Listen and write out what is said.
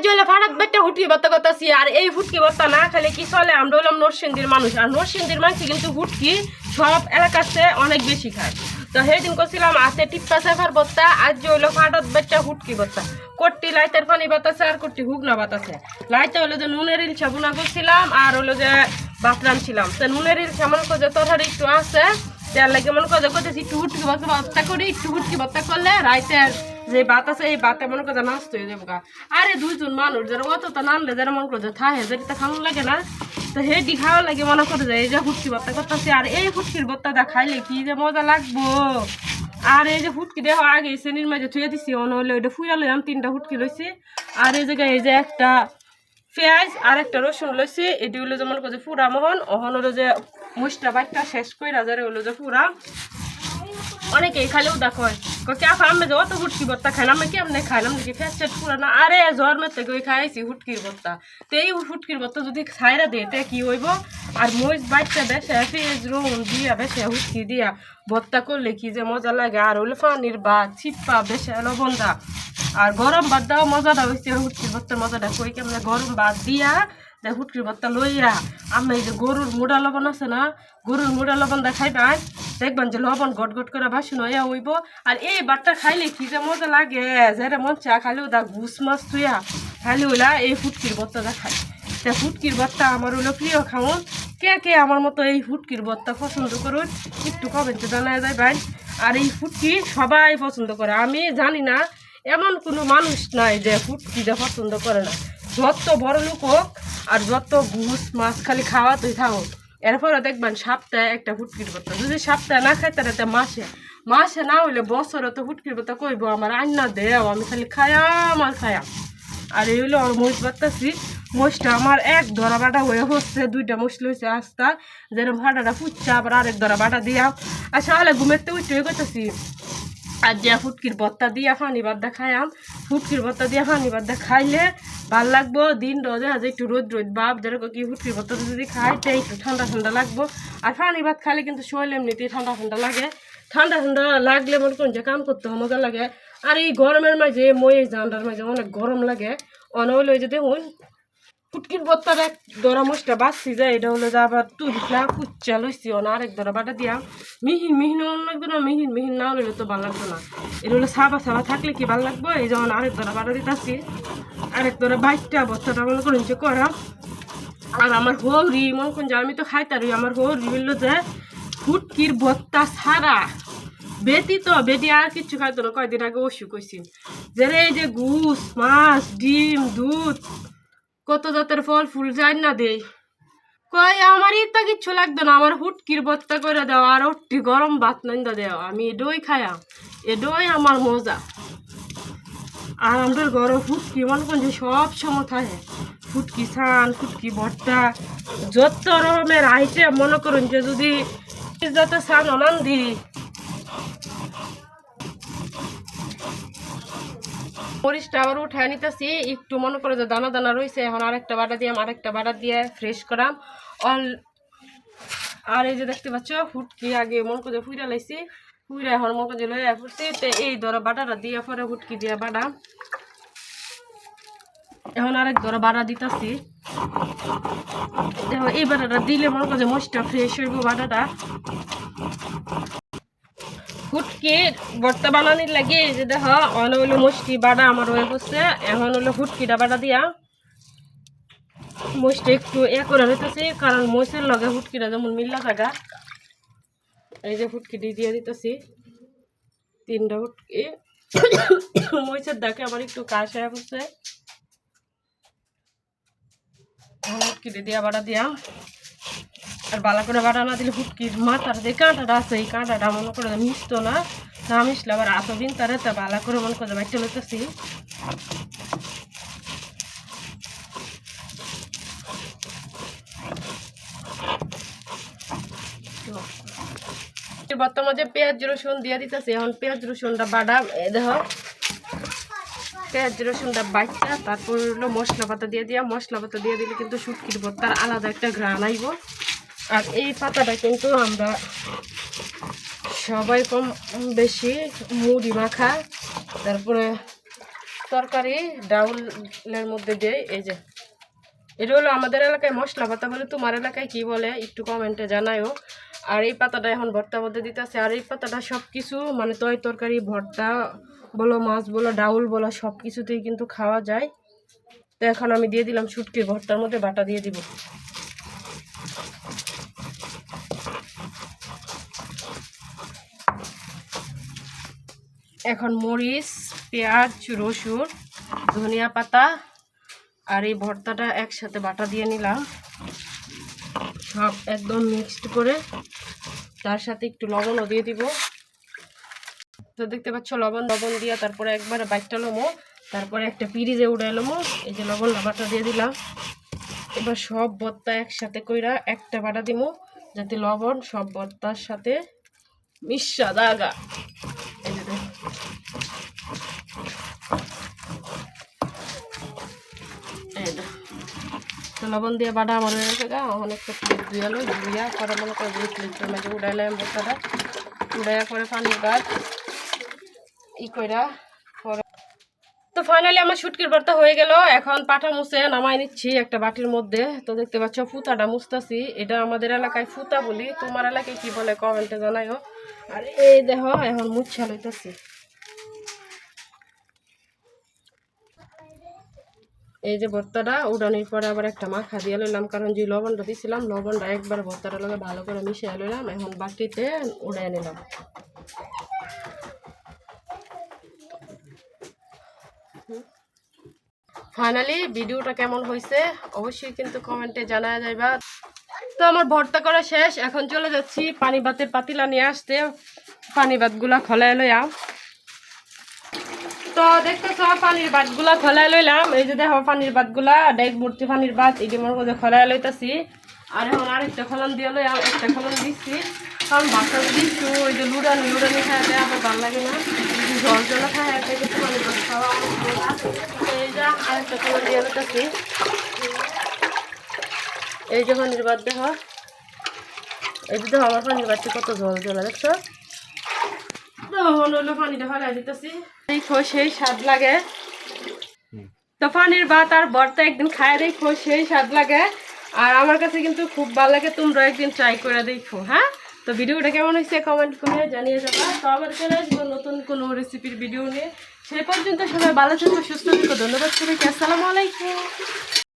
আজ হলে ফাটাত বেটটা হুটকি ভর্তা করতেছি, আর এই হুটকি ভর্তা না খেলে কি চলে? আমরা হলাম নরসিংদীর মানুষ, আর নরসিংদীর মানুষ কিন্তু হুটকি সব এলাকাতে অনেক বেশি খায়। তো সেদিন করছিলাম আছে টিপ্পা সাফার ভর্তা আজ হলো ফাটাত বেটটা হুটকি ভর্তা কট্টি লাইতের পানি বাতাসে আর কট্টি হুগনা বাতাসে লাইতে হলো যে নুনের ইলসা বুনা করছিলাম, আর হলো যে ভাত ছিলাম তো নুনের ইলসা মনে করছে তরকারি একটু আছে তার লাগে মনে করছে একটু হুটকি ভর্তা করি, একটু হুটকি ভর্তা করলে রাইতের যে বাত আছে, এই বাতে মনে করছে নষ্ট হয়ে যাব। আরে দুইজন মানুষ, যারা অত তো নানলে যারা মনে করছে থাহে তো খাওয়ানো লাগে না, তো হেডি খাওয়া লাগে মনে করে যে এই যে ফুটকি ভর্তা করতেছে। আর এই ফুটকির ভর্তাটা খাইলে কি যে মজা লাগবো? আর এই যে ফুটকি দেহ আগে শ্রেণির মাঝে থুয়ে দিছি অন হলে ওইটা ফুয়া লইলাম তিনটা ফুটকি লইছি। আর এই জায়গায় এই যে একটা পেঁয়াজ আর একটা রসুন লইছি, এটি হলো যে মনে করছে ফুরা মোহন। অহন হলো যে মুসটা বাইকটা শেষ করে রাজারে হলো যে ফুরা অনেকেই খালেও দেখো কে আমি যে অত হুটকি ভর্তা খাই আমি কেমনে খাইলাম দেখি ফ্যাট ফ্যাট পুরো না আরে জ্বর মেতে ওই খাইছি হুটকির ভর্তা তো এই হুটকির ভর্তা যদি ছাইরা দে তে কি হইব আর মরিচ বাইটটা বেশে পেঁয়াজ রুন দিয়া বেশে হুটকি দিয়া ভর্তা করলে কি যে মজা লাগে আর হইলে পানির ভাত ছিপ্পা বেশে লবণ দা আর গরম ভাত দাও মজাটা হয়েছে হুটকির ভর্তার মজাটা কই কেমনে গরম ভাত দিয়া যে হুটকির ভর্তা লইয়া, আমি এই যে গরুর মুড়া লবণ আছে না, গরুর মুড়া লবণ দেখাই খাইবেন দেখবেন যে লবণ গট গট করে বাসন হইয়া হইব। আর এই বাটটা খাইলে কি যে মজা লাগে যেটা মন চা খাইলেও দা ঘুষ মাছ তুইয়া খাইলে ওইলা এই ফুটকির ভর্তাটা খাই তা ফুটকির ভর্তা আমার হলো প্রিয় খাওন। কে কে আমার মতো এই ফুটকির ভর্তা পছন্দ করুন, একটু কমেন্টে জানা যায় ভাই। আর এই ফুটকি সবাই পছন্দ করে, আমি জানি না, এমন কোনো মানুষ নাই যে ফুটকি ফুটকিটা পছন্দ করে না। যত বড় লোক হোক আর যত ঘুষ মাছ খালি খাওয়া তুই থাকো। এরপরে দেখবেন সপ্তাহে একটা ফুটকির ভর্তা যদি সপ্তাহে না খাই তাহলে মাসে। মাসে না হইলে বছরে তো ফুটকির ভর্তা কইব, আমার আন্না দেও, আমি খালি খায়াম আর খায়াম আর এই হলো মহিষ বাড়তেছি মহিষটা আমার এক ধরা বাটা হয়ে হচ্ছে, দুইটা মহিষ লইছে আস্তা। যেরকম ভাটাটা ফুটছে, আবার আরেক ধরা বাটা দিয়া। আর সকালে ঘুমের তো উঠে করতেছি আর যে ফুটকির ভর্তা দিয়া ফানি বাদ্দা ফুটকির ভর্তা দিয়া ফানি বাদ্দা খাইলে ভালো লাগবো, দিন রোজে আজ একটু রোদ রোদ, বাপ যেরকম কি হুটির মতো যদি খাই তাই একটু ঠান্ডা ঠান্ডা লাগবো। আর ফানি ভাত খালে কিন্তু শরীর এমনিতেই ঠান্ডা ঠান্ডা লাগে। ঠান্ডা ঠান্ডা লাগলে মনে করুন যে কাম করতে মজা লাগে। আর এই গরমের মাঝে মই এই জানটার মাঝে অনেক গরম লাগে। অনহল ওই যে ফুটকির বত্তার এক দরা মুসটা বাঁচছি যায়, এটা হলো যে আবার তুললা কুচ্চা লইছি, অন আরেক দরা বাটা দিয়া। মিহিন মিহিন লাগবে না, মিহিন মিহিন না হলে তো ভালো লাগবে না। এটা হলো সাবা সাবা থাকলে কি ভালো লাগবে? এই যেমন আরেক দরা বাটা দিতেছি। আরেক দরা বাইকটা বত্তাটা মনে করুন যে করা। আর আমার হৌরি, মনে করুন যে আমি তো খাইতারি আমার হৌরি বলল যে ফুটকির ভত্তা ছাড়া। বেটি তো, বেটি আর কিচ্ছু খাইতো না, কয়দিন আগে অসুখ হয়েছি যে এই যে গুস, মাছ, ডিম, দুধ কত জাতের ফল ফুল যাই না দেই। কই আমার ইত্যা কিচ্ছু লাগতো না। আমার হুটকির বত্তা করে দাও, আর অট্টি গরম ভাত নাইন্দা দেও। আমি এডই খাইয়া এডই আমার মজা। আর আমাদের গরম ফুটকি মনে করেন যে সব সময় থাকে। ফুটকি ছান ফুটকি ভর্তা, যত রকমের আইটেম মনে করুন যে যদি যত ছান অনান দিই মরিচটা আবার উঠায় নিতেছি, একটু মনে করে যে দানা দানা রয়েছে এখন আরেকটা বাটা দিয়ে আরেকটা বাটা দিয়ে ফ্রেশ করাম। অল আর এই যে দেখতে পাচ্ছ ফুটকি আগে মনে করে ফুইরা লাইছি, ফুইরা এখন মনে করে লইয়া পড়ছি তো এই ধরো বাটাটা দিয়ে পরে ফুটকি দিয়ে বাটা। এখন আরেক ধরো বাটা দিতেছি। দেখো, এই বাটাটা দিলে মনে করে মরিচটা ফ্রেশ হইব বাটাটা। ফুটকি ভর্তা বানানির লাগে, এই যে দেখো অন হইল মুষ্টি বাটা আমার হয়ে গেছে। এখন হলো ফুটকিটা বাটা দিয়া মুষ্টি একটু এ করে দিতেছি, কারণ মহিষের লগে ফুটকিটা যেমন মিল্লা থাকা, এই যে ফুটকিটি দিয়ে দিতেছি। তিনটা ফুটকি মহিষের দেখে আমার একটু কাশ হয়ে গেছে। ফুটকিটি দিয়া বাটা দিয়া। আর বালা করে বাটা না দিলে ফুটকির মাথার যে কাঁটাটা আছে, এই কাঁটাটা মনে করে মিশতো না না মিশলে আবার আতো দিন তারে তা বালা করে মনে করে বাইতে লইতেছি। বর্তমানে পেঁয়াজ রসুন দিয়ে দিতেছি, এখন পেঁয়াজ রসুনটা এ দেখো, পেঁয়াজ রসুনটা বাচ্চা তারপর হলো মশলা পাতা দিয়ে দিয়া মশলা পাতা দিয়ে দিলে কিন্তু শুটকির ভর্তার আলাদা একটা ঘ্রাণ আইব। আর এই পাতাটা কিন্তু আমরা সবাই কম বেশি মুড়ি মাখা, তারপরে তরকারি ডাউলের মধ্যে দেয়, এই যে। এটা হলো আমাদের এলাকায় মশলা পাতা বলে, তোমার এলাকায় কি বলে একটু কমেন্টে জানায়ও। আর এই পাতাটা এখন ভর্তার মধ্যে দিতেছে আর এই পাতাটা সব কিছু মানে তয় তরকারি, ভর্তা বলো, মাছ বলো, ডাউল বলো সব কিছুতেই কিন্তু খাওয়া যায়। তো এখন আমি দিয়ে দিলাম শুটকির ভর্তার মধ্যে বাটা দিয়ে দিব। এখন মরিচ, পেঁয়াজ, রসুন, ধনিয়া পাতা আর এই ভর্তাটা একসাথে বাটা দিয়ে নিলাম। সব একদম মিক্সড করে তার সাথে একটু লবণও দিয়ে দিব। তো দেখতে পাচ্ছ, লবণ লবণ দিয়ে তারপরে একবারে বাইকটা লমো তারপরে একটা পিরিজে উড়ে এলোমো এই যে লবণ বাটা দিয়ে দিলাম। এবার সব ভর্তা একসাথে কইরা একটা বাটা দিমু, যাতে লবণ সব ভর্তার সাথে মিশা দাগা। লবণ দিয়ে বাটা আমার হয়ে গেছে গা। অনেকটা প্লেট ধুয়ালো পরে মনে করে দুই প্লেটের মাঝে উড়াইলাম বস্তাটা উড়াইয়া পরে পানির গাছ ই কইরা পরে তো ফাইনালি আমার শুটকির ভর্তা হয়ে গেল। এখন পাঠা মুছে নামাই নিচ্ছি একটা বাটির মধ্যে। তো দেখতে পাচ্ছ, ফুতাটা মুছতাছি। এটা আমাদের এলাকায় ফুতা বলি। তোমার এলাকায় কি বলে কমেন্টে জানাইও। আর এই দেখো, এখন মুছা লইতেছি। এই যে ভর্তাটা উড়ানোর পরে আবার একটা মাখা দিয়ে লইলাম, কারণ যে লবণটা দিছিলাম, লবণটা একবার ভর্তাটা লগে ভালো করে মিশিয়ে লইলাম, এখন বাটিতে উড়াই নিলাম। ফাইনালি ভিডিওটা কেমন হয়েছে অবশ্যই কিন্তু কমেন্টে জানা যাইবা। তো আমার ভর্তা করা শেষ, এখন চলে যাচ্ছি পানি ভাতের পাতিলা নিয়ে আসতে। পানি ভাতগুলা খোলাই লইয়া। তো দেখতেছ, পানির ভাতগুলা খোলাই লইলাম। এই যে দেখো, পানির ভাতগুলা ডেক ভর্তি পানির ভাত এই যে মনে করছে খোলাই লইতাছি। আর এখন আরেকটা খলন দিয়ে লইলাম একটা খলন দিচ্ছি। কারণ ভাতটা দিচ্ছি ওই যে লুড়ানি লুড়ানি খাইতে আমার ভালো লাগে না। জল জল একটা কিন্তু পানির ভাত খাওয়া এই যে আরেকটা দিয়ে লইতাছি। এই যে পানির ভাত দেখো। এই যে দেখো, আমার পানির ভাতটি কত জল জল, দেখছ? তখন হলো পানিটা ফেলাই দিতেছি। দেখো সেই স্বাদ লাগে। তো পানির ভাত আর ভর্তা একদিন খায় দেখো সেই স্বাদ লাগে। আর আমার কাছে কিন্তু খুব ভালো লাগে তোমরা একদিন ট্রাই করে দেখো হ্যাঁ? তো ভিডিওটা কেমন হয়েছে কমেন্ট করে জানিয়ে যাবা তো আবার চলে আসব নতুন কোনো রেসিপির ভিডিও নিয়ে। সেই পর্যন্ত সবাই ভালো থেকো সুস্থ থেকো ধন্যবাদ সবাইকে আসসালামু আলাইকুম।